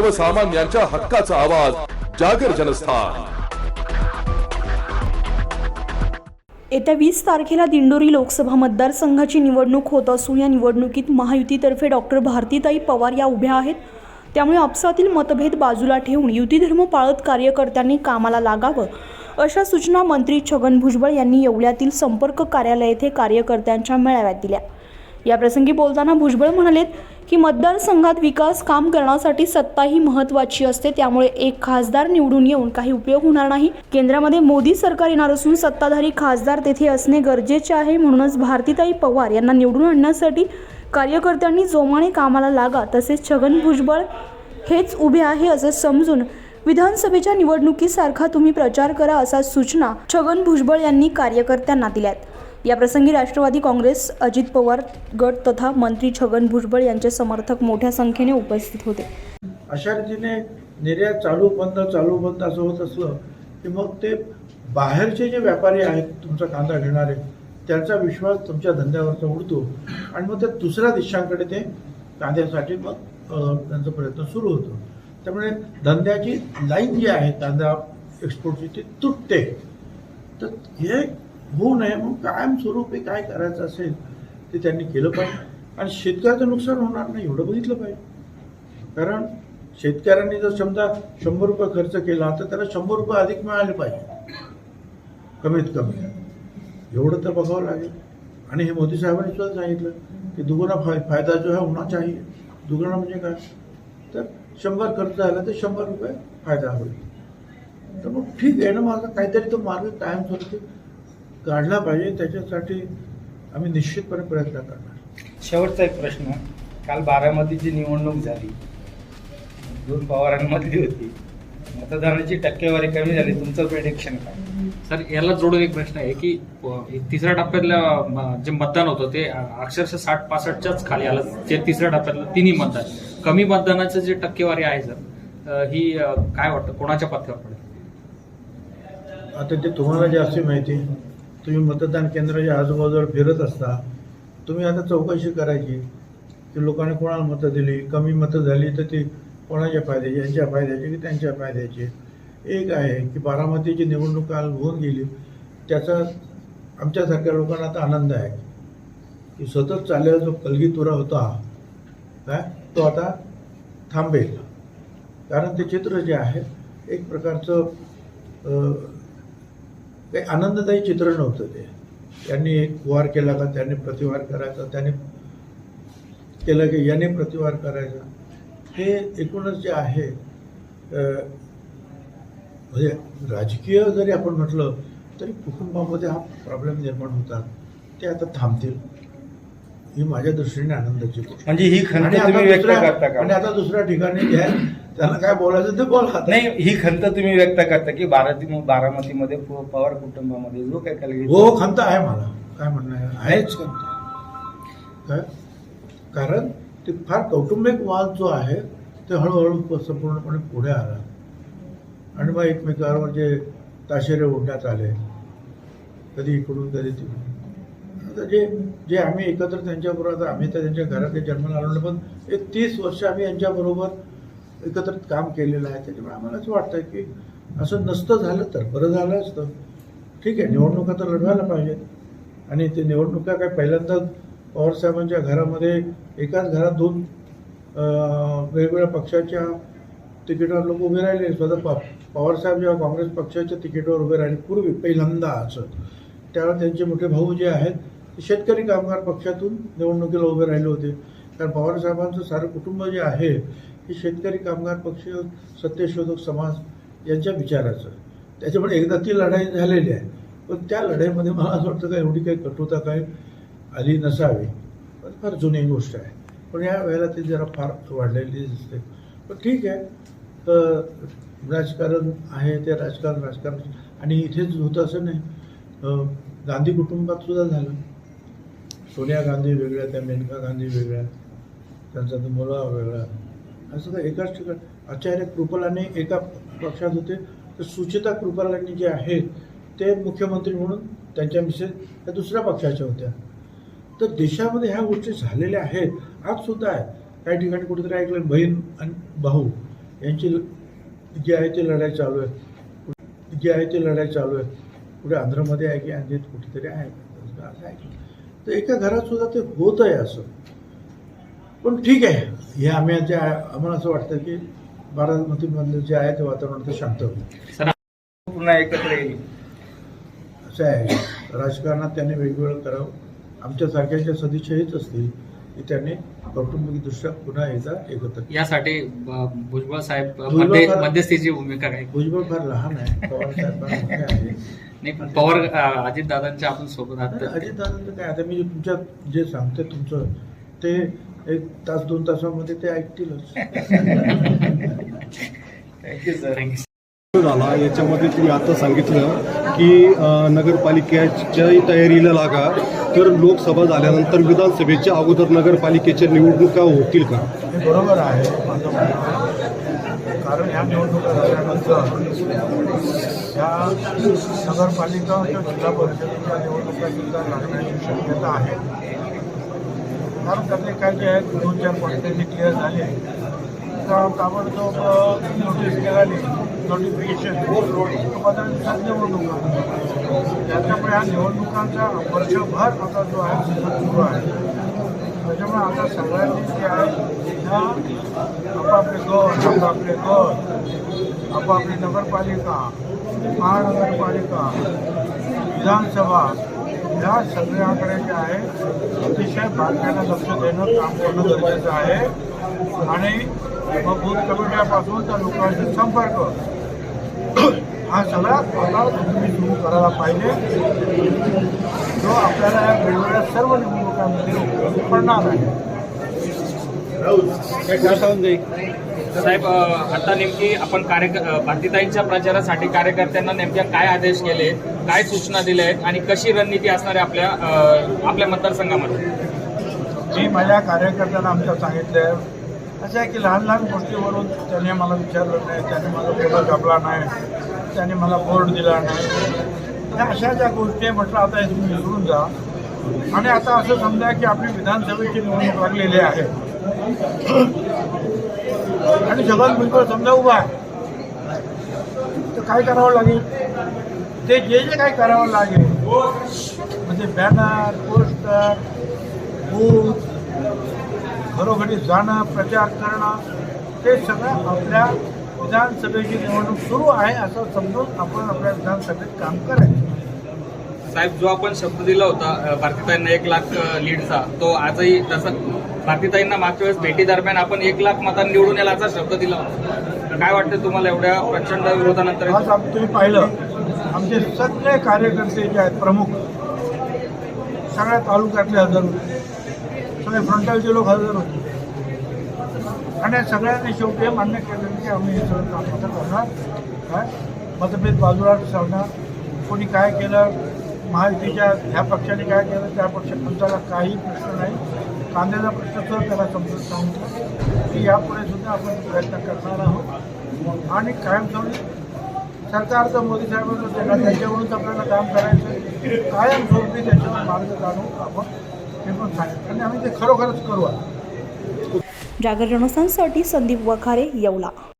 सर्वसामान्यांच्या हक्काचा आवाज जागर जनस्थान. येत्या वीस तारखेला दिंडोरी लोकसभा मतदारसंघाची निवडणूक होत असून या निवडणुकीत महायुतीतर्फे डॉक्टर भारतीताई पवार या उभ्या आहेत. त्यामुळे आपसातील मतभेद बाजूला ठेवून युतीधर्म पाळत कार्यकर्त्यांनी कामाला लागावं अशा सूचना मंत्री छगन भुजबळ यांनी येवल्यातील संपर्क कार्यालय येथे कार्यकर्त्यांच्या मेळाव्यात दिल्या. याप्रसंगी बोलताना भुजबळ म्हणालेत की मतदारसंघात विकास काम करण्यासाठी सत्ता ही महत्त्वाची असते. त्यामुळे एक खासदार निवडून येऊन काही उपयोग होणार नाही. केंद्रामध्ये मोदी सरकार येणार असून सत्ताधारी खासदार तेथे असणे गरजेचे आहे म्हणूनच भारतीताई पवार यांना निवडून आणण्यासाठी कार्यकर्त्यांनी जोमाने कामाला लागा तसेच छगन भुजबळ हेच उभे आहे असं समजून विधानसभेच्या निवडणुकीसारखा तुम्ही प्रचार करा असा सूचना छगन भुजबळ यांनी कार्यकर्त्यांना दिल्यात. याप्रसंगी राष्ट्रवादी काँग्रेस अजित पवार गट तथा मंत्री छगन भुजबळ यांचे समर्थक मोठ्या संख्येने उपस्थित होते. अशा रीतीने निर्यात चालू बंद चालू बंद असं होत असलं की मग ते बाहेरचे जे व्यापारी आहेत तुमचा कांदा घेणारे त्यांचा विश्वास तुमच्या धंद्यावरचा उडतो आणि मग ते दुसऱ्या देशांकडे ते कांद्यासाठी मग त्यांचा प्रयत्न सुरू होतो. त्यामुळे धंद्याची लाईन जी आहे कांदा एक्सपोर्टची ती तुटते. तर हे होऊ नये म्हणून कायमस्वरूपी काय करायचं असेल ते त्यांनी केलं पाहिजे. आणि शेतकऱ्याचं नुकसान होणार नाही एवढं बघितलं पाहिजे. कारण शेतकऱ्यांनी जर समजा शंभर रुपये खर्च केला तर त्याला शंभर रुपये अधिक मिळाले पाहिजे. कमीत कमी. एवढं तर बघावं लागेल. आणि हे मोदी साहेबांनी सुद्धा सांगितलं की दुगुना फाय फायदा जो है होना चाहिए दुगुना म्हणजे काय? तर शंभर खर्च झाला तर शंभर रुपये फायदा होईल. तर मग ठीक आहे ना माझा काहीतरी तो मार्ग कायमस्वरूपी काढला पाहिजे त्याच्यासाठी आम्ही निश्चितपणे प्रयत्न करणार. शेवटचा एक प्रश्न काल बारामतीची निवडणूक झाली. दोन पवारांमधली होती. मतदानाची टक्केवारी कमी झाली. तुमचं प्रेडिक्शन काय? सर याला जोडून एक प्रश्न आहे की तिसऱ्या टप्प्यातलं म, जे मतदान होतं ते अक्षरशः साठ पासष्टच्याच खाली आलं. जे तिसऱ्या टप्प्यातलं तिन्ही मतदान. कमी मतदानाचं जे टक्केवारी आहे सर ही काय वाटतं? कोणाच्या पथ्यावर पडेल? आता ते तुम्हाला जास्त माहिती तुम्ही मतदान केंद्राच्या आजूबाजूला फिरत असता तुम्ही आता चौकशी करायची की लोकांनी कोणाला मतं दिली कमी मतं झाली तर ती कोणाच्या फायद्याची यांच्या फायद्याची की त्यांच्या फायद्याची? एक आहे की बारामतीची निवडणूक काल होऊन गेली. त्याचा आमच्यासारख्या लोकांना आता आनंद आहे की सतत चाललेला जो कलगीतुरा होता काय तो आता थांबेल. कारण ते चित्र जे आहे एक प्रकारचं काही आनंददायी चित्र नव्हतं ते. त्यांनी एक वार केला का त्यांनी प्रतिवार करायचा त्याने केलं की याने प्रतिवार करायचा. हे एकूणच जे आहे म्हणजे राजकीय जरी आपण म्हटलं तरी कुटुंबामध्ये हा प्रॉब्लेम निर्माण होतात ते आता थांबतील. ही माझ्या दृष्टीने आनंदाची गोष्ट. म्हणजे ही आणि आता दुसऱ्या- आणि का त्यांना काय बोलायचं ते बोला नाही ही खंत तुम्ही व्यक्त करता की बाराती बारामतीमध्ये पवार कुटुंबामध्ये जो काय कलगी हो खंत आहे मला. काय म्हणणं आहे? आहेच खंत. काय? कारण ते फार कौटुंबिक वाद जो आहे ते हळूहळू संपूर्णपणे पुढे आला. आणि मग एकमेकावर जे ताशेरे ओढण्यात आले कधी इकडून कधी तिकडून. आता जे जे आम्ही एकत्र त्यांच्याबरोबर आता आम्ही तर त्यांच्या घरात जन्माला आलो पण एक तीस वर्ष आम्ही यांच्याबरोबर एकत्र काम केलेलं आहे त्याच्यामुळे आम्हाला असं वाटतं की असं नसतं झालं तर बरं झालं असतं. ठीक आहे निवडणुका तर लढवायला पाहिजेत. आणि ते निवडणुका काय पहिल्यांदा पवारसाहेबांच्या घरामध्ये एकाच घरात दोन वेगवेगळ्या पक्षाच्या तिकीटावर लोक उभे राहिले. स्वतः प पवारसाहेब जेव्हा काँग्रेस पक्षाच्या तिकीटावर उभे राहिले पूर्वी पहिल्यांदा असं. त्यावेळेला त्यांचे मोठे भाऊ जे आहेत ते शेतकरी कामगार पक्षातून निवडणुकीला उभे राहिले होते. कारण पवारसाहेबांचं सारं कुटुंब जे आहे हे शेतकरी कामगार पक्ष सत्यशोधक समाज यांच्या विचाराचं. त्याच्यामुळे एकदा ती लढाई झालेली आहे. पण त्या लढाईमध्ये मला असं वाटतं का एवढी काही कटुता काही आली नसावी. पण फार जुनी गोष्ट आहे. पण या वेळेला ती जरा फार वाढलेली दिसते. पण ठीक आहे. तर राजकारण आहे ते राजकारण राजकारण. आणि इथेच होतं असं नाही. गांधी कुटुंबात सुद्धा झालं. सोनिया गांधी वेगळ्या त्या मेनका गांधी वेगळ्या. त्यांचा तो मुलगा वेगळा असं तर एकाच ठिकाणी आचार्य कृपलाने एका पक्षात होते. तर सुचिता कृपलानी जे आहेत ते मुख्यमंत्री म्हणून त्यांच्या मिसेस त्या दुसऱ्या पक्षाच्या होत्या. तर देशामध्ये ह्या गोष्टी झालेल्या आहेत. आज सुद्धा आहे. काही ठिकाणी कुठेतरी ऐकलं बहीण आणि भाऊ यांची ल- जी आहे ती लढाई चालू आहे. जी आहे ती लढाई चालू आहे. कुठे आंध्रमध्ये आहे की आणखी कुठेतरी आहे. असं ऐकलं. तर एका घरात सुद्धा ते होत आहे असं. पण ठीक आहे. हे आम्ही जे आम्हाला असं वाटतं की बारामतीमधलं जे आहे ते वातावरण ते शांत होईल. पुन्हा एकत्र येईल. असं आहे. राजकारणात त्यांनी वेगवेगळं करावं. आमच्यासारख्यांच्या सदिच्छा हेच असतील की त्यांनी कौटुंबिकदृष्ट्या पुन्हा एकदा एकत्र यासाठी भुजबळ साहेबमध्ये मध्यस्थीची भूमिका काय? भुजबळ फार लहान आहे. पवार साहेब फार मोठे आहे. नाही पवार अजित दादांच्या आपण सोबत आहात. तर- अजितदादांचं काय? आता मी तुमच्या जे सांगते तुमचं ते एक तास दोन तासामध्ये ते ऐकतीलच थँक्यू सर. झाला याच्यामध्ये तुम्ही आता सांगितलं की अ, नगरपालिकेच्याही तयारीला लागा तर लोकसभा झाल्यानंतर विधानसभेच्या अगोदर नगरपालिकेच्या निवडणुका होतील का बरोबर आहे. कारण ह्या निवडणुका झाल्यानंतर ह्या नगरपालिका जिल्हा परिषदेच्या निवडणुका लागण्याची शक्यता आहे त्यातले काय जे आहेत दोन चार पॉईंट क्लिअर झाले ताबडतोब नोटीस केल्याने नोटिफिकेशन पंधरा दिवसात निवडणुका ह्या निवडणुकांचा वर्षभर आता जो सीझन सुरू आहे त्याच्यामुळे आता सगळ्यांनी जे आहे ह्या आपापले गट आपापले गट आपापली नगरपालिका, महानगरपालिका, विधानसभा ह्या सगळ्याकडे जे आहे अतिशय बारकाईनं लक्ष देणं काम करणं गरजेचं आहे. आणि मग बूथ कमिट्यापासून त्या लोकांशी संपर्क. हा सगळा प्रकार तुम्ही सुरू करायला पाहिजे. जो आपल्याला या वेगवेगळ्या सर्व निवडणुकांमध्ये उपयोगी पडणार आहे. साहेब आता नेमकी आपण कार्य भारतीताईंच्या प्रचारासाठी कार्यकर्त्यांना नेमक्या काय आदेश केले काय सूचना दिल्या आहेत आणि कशी रणनीती असणार आहे आपल्या आपल्या मतदारसंघामध्ये? मी माझ्या कार्यकर्त्यांना आमच्या सांगितलं आहे. असं आहे की लहान लहान गोष्टीवरून त्याने मला विचारलं नाही त्याने मला फोटो कापला नाही त्याने मला बोर्ड दिला नाही. अशा ज्या गोष्टी म्हटलं आता हे तुम्ही विसरून जा. आणि आता असं समजा की आपली विधानसभेची निवडणूक लागलेली आहे. आणि जगन बिलकुल समजा उभा आहे. तर काय करावं लागेल? ते जे जे काही करावं लागेल म्हणजे बॅनर पोस्टर बूथ घरोघरी जाणं प्रचार करणं ते सगळं आपल्या विधानसभेची निवडणूक सुरू आहे असं समजून आपण आपल्या विधानसभेत काम करायचं साहेब जो आपण शब्द दिला होता भारतीताईंना एक लाख लीडचा तो आजही तसा भारतीताईंना मागच्या वेळेस भेटी दरम्यान आपण एक लाख मतांनी निवडून यायला असा शब्द दिला होता. तर काय वाटतं तुम्हाला एवढ्या प्रचंड विरोधानंतर? आज तुम्ही पाहिलं आमचे सगळे कार्यकर्ते जे आहेत प्रमुख सगळ्या तालुक्यातले हजर होते. सगळे फ्रंटलचे लोक हजर होते. आणि सगळ्यांनी शेवटी मान्य केलं की आम्ही हे सगळं काम करणार. काय मतभेद बाजूला सांगणार कोणी काय केलं? महायुतीच्या ह्या पक्षाने काय केलं? त्या पक्षाला काही प्रश्न नाही. कांद्याचा प्रश्न तर त्याला समजून सांगितलं की यापुढे सुद्धा आपण प्रयत्न करणार आहोत. आणि कायमस्वरूपी सरकारचं मोदी साहेबांचं त्यांना त्यांच्यावरूनच आपल्याला काम करायचं कायम स्वरूपी त्याच्यावर मार्ग काढून आपण हे पण सांगितलं आणि आम्ही ते खरोखरच करू आता. जागर जनस्थानसाठी संदीप वखारे येवला.